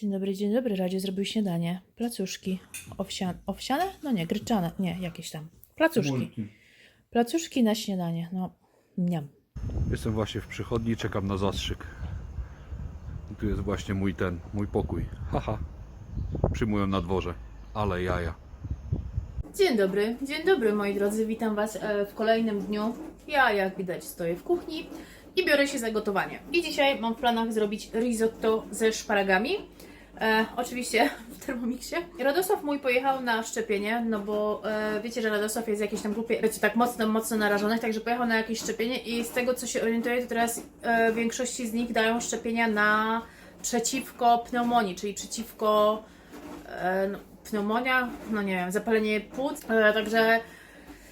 Dzień dobry, dzień dobry. Radzie zrobił śniadanie. Placuszki. Owsiane. Owsiane? No nie, gryczane. Nie, jakieś tam. Placuszki. Placuszki na śniadanie. No, miam. Jestem właśnie w przychodni, czekam na zastrzyk. I tu jest właśnie mój ten, mój pokój. Haha. Przyjmują na dworze. Ale jaja. Dzień dobry, dzień dobry moi drodzy. Witam Was e, w kolejnym dniu. Ja, jak widać, stoję w kuchni i biorę się za gotowanie. I dzisiaj mam w planach zrobić risotto ze szparagami. E, oczywiście w Thermomixie. Radosław mój pojechał na szczepienie, no bo e, wiecie, że Radosław jest w jakiejś tam grupie, wiecie, tak mocno, mocno narażonych, także pojechał na jakieś szczepienie i z tego co się orientuję, to teraz e, większości z nich dają szczepienia na przeciwko pneumonii, czyli przeciwko e, no, pneumonia, no nie wiem, zapalenie płuc, e, także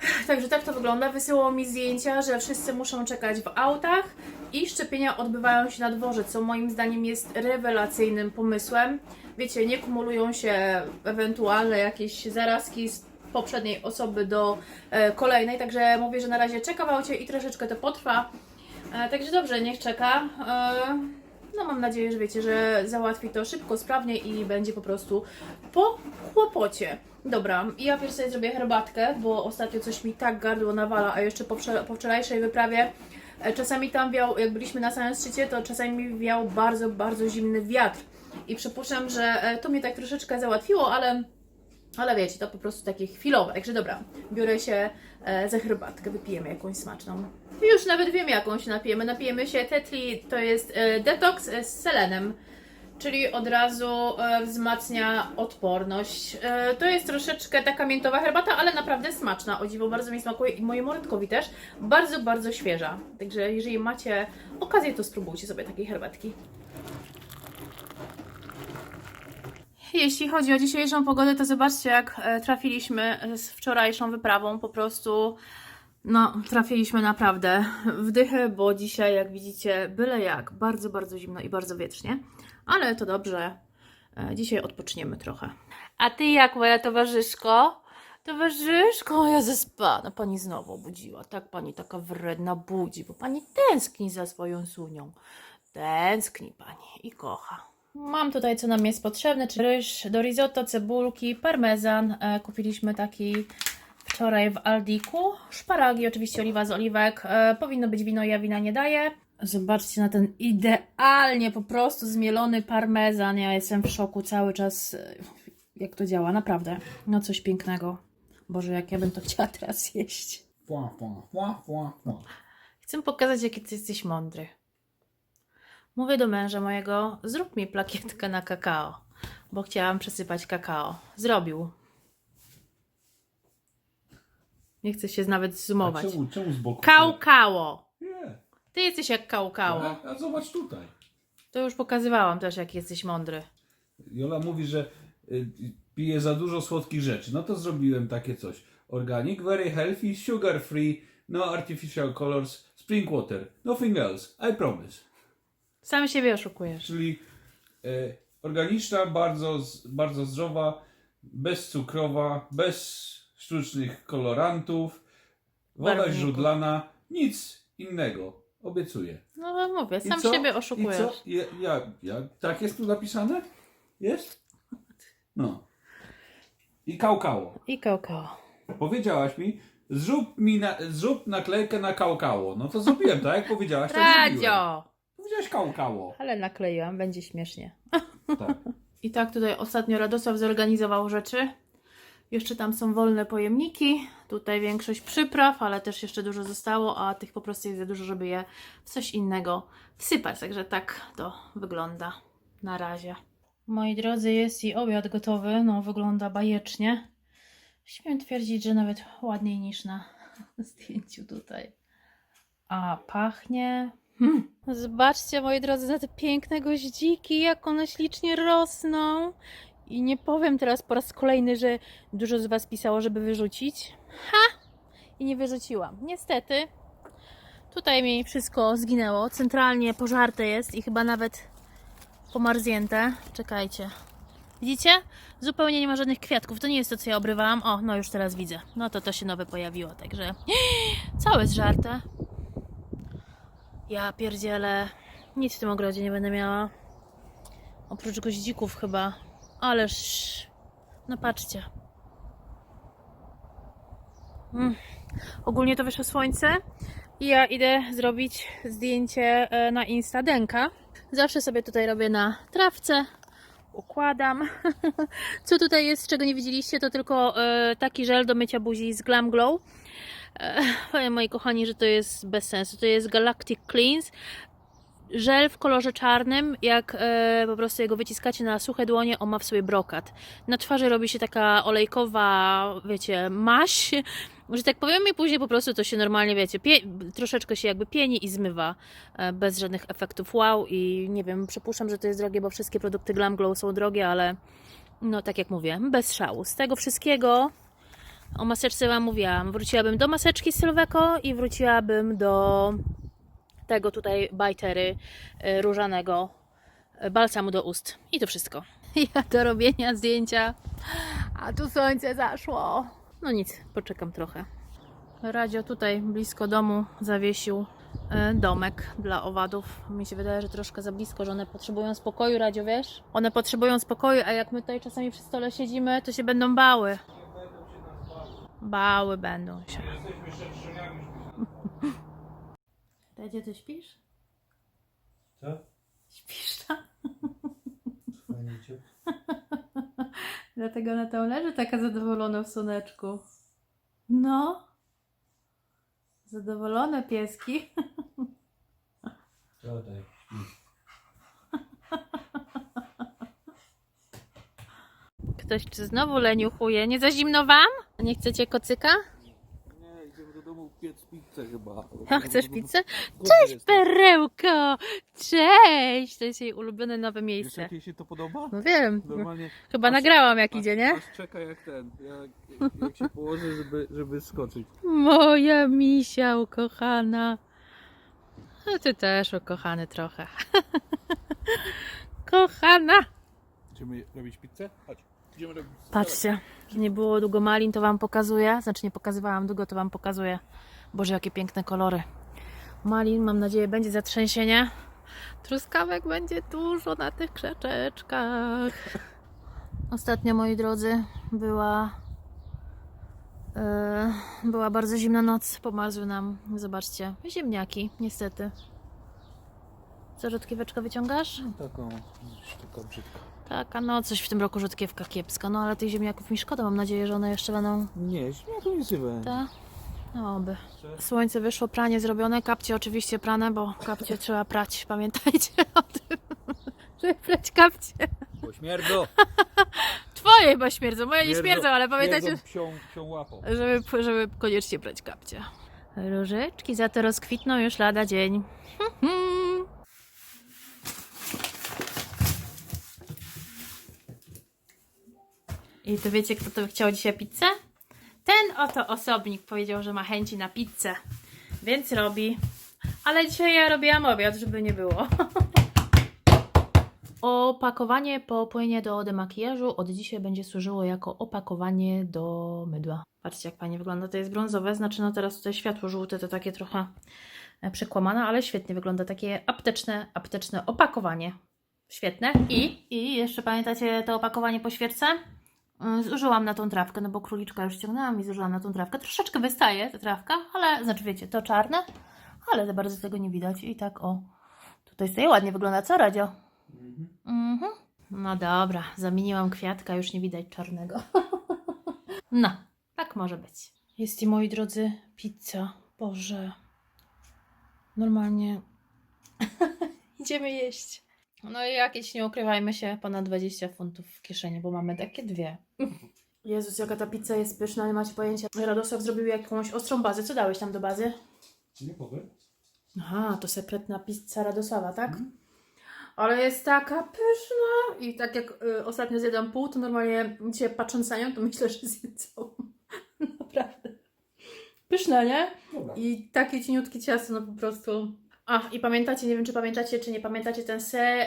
Także tak to wygląda. Wysyłał mi zdjęcia, że wszyscy muszą czekać w autach i szczepienia odbywają się na dworze, co moim zdaniem jest rewelacyjnym pomysłem. Wiecie, nie kumulują się ewentualne jakieś zarazki z poprzedniej osoby do e, kolejnej, także mówię, że na razie czeka w aucie i troszeczkę to potrwa. E, także dobrze, niech czeka. E, no mam nadzieję, że wiecie, że załatwi to szybko, sprawnie i będzie po prostu po kłopocie. Dobra, ja pierwszy zrobię herbatkę, bo ostatnio coś mi tak gardło nawala, a jeszcze po, wczor- po wczorajszej wyprawie czasami tam wiał, jak byliśmy na samym szczycie, to czasami wiał bardzo, bardzo zimny wiatr. I przypuszczam, że e, to mnie tak troszeczkę załatwiło, ale ale wiecie, to po prostu takie chwilowe. Także dobra, biorę się e, za herbatkę, wypijemy jakąś smaczną. Już nawet wiem jaką się napijemy. Napijemy się Tetli, to jest e, detoks e, z selenem, czyli od razu e, wzmacnia odporność. E, to jest troszeczkę taka miętowa herbata, ale naprawdę smaczna. O dziwo, bardzo mi smakuje i mojemu Rytkowi też. Bardzo, bardzo świeża. Także jeżeli macie okazję, to spróbujcie sobie takiej herbatki. Jeśli chodzi o dzisiejszą pogodę, to zobaczcie, jak e, trafiliśmy z wczorajszą wyprawą. Po prostu, no, trafiliśmy naprawdę w dychę, bo dzisiaj, jak widzicie, byle jak, bardzo, bardzo zimno i bardzo wietrznie. Ale to dobrze. E, Dzisiaj odpoczniemy trochę. A ty jak, moja towarzyszko? Towarzyszko, ja zaspana. Pani znowu obudziła. Tak pani taka wredna budzi, bo pani tęskni za swoją sunią. Tęskni pani i kocha. Mam tutaj, co nam jest potrzebne, czyli ryż do risotto, cebulki, parmezan. E, kupiliśmy taki wczoraj w Aldiku. Szparagi, oczywiście oliwa z oliwek. E, powinno być wino, ja wina nie daję. Zobaczcie na ten idealnie po prostu zmielony parmezan. Ja jestem w szoku cały czas, e, jak to działa, naprawdę. No coś pięknego. Boże, jak ja bym to chciała teraz jeść. Pła, pła, pła, pła, pła. Chcę pokazać, jaki ty jesteś mądry. Mówię do męża mojego, zrób mi plakietkę na kakao, bo chciałam przesypać kakao. Zrobił. Nie chcę się nawet zoomować. czemu, czemu z boku? Kaukało. Ty jesteś jak kaukało. A, a zobacz tutaj. To już pokazywałam też, jak jesteś mądry. Jola mówi, że y, pije za dużo słodkich rzeczy. No to zrobiłem takie coś. Organic, very healthy, sugar free, no artificial colors, spring water. Nothing else. I promise. Sam siebie oszukujesz. Czyli y, organiczna, bardzo, z- bardzo zdrowa, bezcukrowa, bez sztucznych kolorantów, woda Barwników. źródlana, nic innego. Obiecuję. No mówię, I sam co? siebie I oszukujesz. co? Ja, ja, ja, tak jest tu napisane? Jest? No. I kaukało. I kakao. Powiedziałaś mi, zrób mi na, zrób naklejkę na kaukało. No to zrobiłem, tak? Jak powiedziałaś, tak zrobiłem. Radio! Powiedziałaś kaukało. Ale nakleiłam, będzie śmiesznie. Tak. I tak tutaj ostatnio Radosław zorganizował rzeczy. Jeszcze tam są wolne pojemniki. Tutaj większość przypraw, ale też jeszcze dużo zostało, a tych po prostu jest za dużo, żeby je w coś innego wsypać. Także tak to wygląda na razie. Moi drodzy, jest i obiad gotowy. No, wygląda bajecznie. Śmiem twierdzić, że nawet ładniej niż na zdjęciu tutaj. A pachnie. Hmm. Zobaczcie, moi drodzy, na te piękne goździki, jak one ślicznie rosną. I nie powiem teraz po raz kolejny, że dużo z Was pisało, żeby wyrzucić. Ha! I nie wyrzuciłam. Niestety. Tutaj mi wszystko zginęło. Centralnie pożarte jest i chyba nawet pomarznięte. Czekajcie. Widzicie? Zupełnie nie ma żadnych kwiatków. To nie jest to, co ja obrywałam. O, no już teraz widzę. No to to się nowe pojawiło, także całe zżarte. Ja pierdzielę. Nic w tym ogrodzie nie będę miała. Oprócz goździków chyba. Ależ. No patrzcie. Mm. Ogólnie to wyszło słońce i ja idę zrobić zdjęcie e, na Insta Denka. Zawsze sobie tutaj robię na trawce. Układam. Co tutaj jest, czego nie widzieliście, to tylko e, taki żel do mycia buzi z Glam Glow. E, powiem moi kochani, że to jest bez sensu. To jest Galactic Cleanse. Żel w kolorze czarnym, jak e, po prostu jego wyciskacie na suche dłonie, on ma w sobie brokat. Na twarzy robi się taka olejkowa, wiecie, maś, że tak powiem, i później po prostu to się normalnie, wiecie, troszeczkę się jakby pieni i zmywa e, bez żadnych efektów wow i nie wiem, przypuszczam, że to jest drogie, bo wszystkie produkty Glam Glow są drogie, ale no tak jak mówię, bez szału. Z tego wszystkiego o maseczce Wam mówiłam. Wróciłabym do maseczki Sylweko i wróciłabym do tego tutaj bajtery y, różanego y, balsamu do ust. I to wszystko. Ja do robienia zdjęcia, a tu słońce zaszło. No nic, poczekam trochę. Radio tutaj blisko domu zawiesił y, domek dla owadów. Mi się wydaje, że troszkę za blisko, że one potrzebują spokoju, Radio, wiesz? One potrzebują spokoju, a jak my tutaj czasami przy stole siedzimy, to się będą bały. Bały będą się. Radzie, ty śpisz? Co? Śpisz tam? Dlatego na tą leży taka zadowolona w słoneczku. No. Zadowolone pieski. Co daj? Ktoś czy znowu leniuchuje? Nie za zimno wam? Nie chcecie kocyka? Nie, idziemy do domu piec pizzę chyba. A chcesz pizzę? Cześć perełko! Cześć! To jest jej ulubione nowe Wiesz, miejsce. jak jej się to podoba? No wiem. Normalnie Chyba nagrałam jak idzie, nie? aż czeka jak ten, jak, jak się położy, żeby, żeby skoczyć. Moja misia ukochana. A ty też ukochany trochę. Kochana. Idziemy robić pizzę? Chodź. Idziemy robić. Patrzcie, że nie było długo malin, to wam pokazuję. Znaczy nie pokazywałam długo, to wam pokazuję. Boże, jakie piękne kolory. Malin, mam nadzieję, będzie zatrzęsienie. Truskawek będzie dużo na tych krzeczeczkach. Ostatnio, moi drodzy, była e, była bardzo zimna noc. Pomarzły nam, zobaczcie, ziemniaki, niestety. Co, rzodkieweczkę wyciągasz? Taką, taka brzydka. Taka, no coś w tym roku rzodkiewka kiepska, no ale tych ziemniaków mi szkoda, mam nadzieję, że one jeszcze będą Nie, to nie sywe. te. No oby. Słońce wyszło, pranie zrobione, kapcie oczywiście prane, bo kapcie trzeba prać, pamiętajcie o tym, żeby prać kapcie. Bo śmierdzo. Twoje chyba śmierdzą, moje nie śmierdzą, ale pamiętajcie, Psią, psią łapą. żeby, żeby koniecznie prać kapcie. Różyczki za to rozkwitną już lada dzień. I to wiecie, kto to chciał dzisiaj pizzę? Ten oto osobnik powiedział, że ma chęci na pizzę, więc robi. Ale dzisiaj ja robiłam obiad, żeby nie było. Opakowanie po płynie do demakijażu od dzisiaj będzie służyło jako opakowanie do mydła. Patrzcie, jak fajnie wygląda. To jest brązowe, znaczy no teraz tutaj światło żółte, to takie trochę e, przekłamane, ale świetnie wygląda. Takie apteczne, apteczne opakowanie. Świetne. I, I jeszcze pamiętacie to opakowanie po świerce? Mm, Zużyłam na tą trawkę, no bo króliczka już ściągnęłam i zużyłam na tą trawkę. Troszeczkę wystaje ta trawka, ale znaczy wiecie, to czarne, ale za bardzo tego nie widać. I tak o, tutaj stoi ładnie wygląda. Co, Radio? Mhm. No dobra, zamieniłam kwiatka, już nie widać czarnego. no, tak może być. Jest i moi drodzy pizza. Boże. Normalnie idziemy jeść. No i jakieś, nie ukrywajmy się, ponad 20 funtów w kieszeni, bo mamy takie dwie. Jezus, jaka ta pizza jest pyszna, nie macie pojęcia. Radosław zrobił jakąś ostrą bazę. Co dałeś tam do bazy? Nie powiem. Aha, to sekretna pizza Radosława, tak? Ale jest taka pyszna i tak jak y, ostatnio zjadłam pół, to normalnie dzisiaj patrząc na nią, to myślę, że zjem całą. Naprawdę. Pyszna, nie? Dobra. I takie cieniutkie ciasto, no po prostu. A, i pamiętacie, nie wiem czy pamiętacie, czy nie pamiętacie ten se...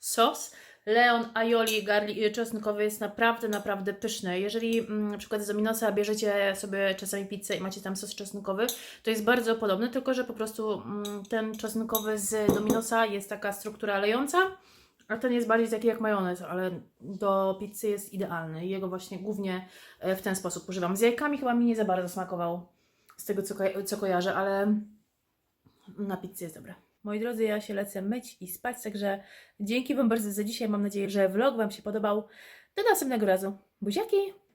sos Leon Aioli garli y, czosnkowy jest naprawdę, naprawdę pyszny. Jeżeli mm, na przykład z Dominosa bierzecie sobie czasami pizzę i macie tam sos czosnkowy, to jest bardzo podobny, tylko że po prostu mm, ten czosnkowy z Dominosa jest taka struktura lejąca, A ten jest bardziej taki jak majonez, ale do pizzy jest idealny. Jego właśnie głównie e, w ten sposób używam. Z jajkami chyba mi nie za bardzo smakował, z tego co, ko- co kojarzę, ale na pizzę jest dobre. Moi drodzy, ja się lecę myć i spać, także dzięki Wam bardzo za dzisiaj. Mam nadzieję, że vlog Wam się podobał. Do następnego razu. Buziaki!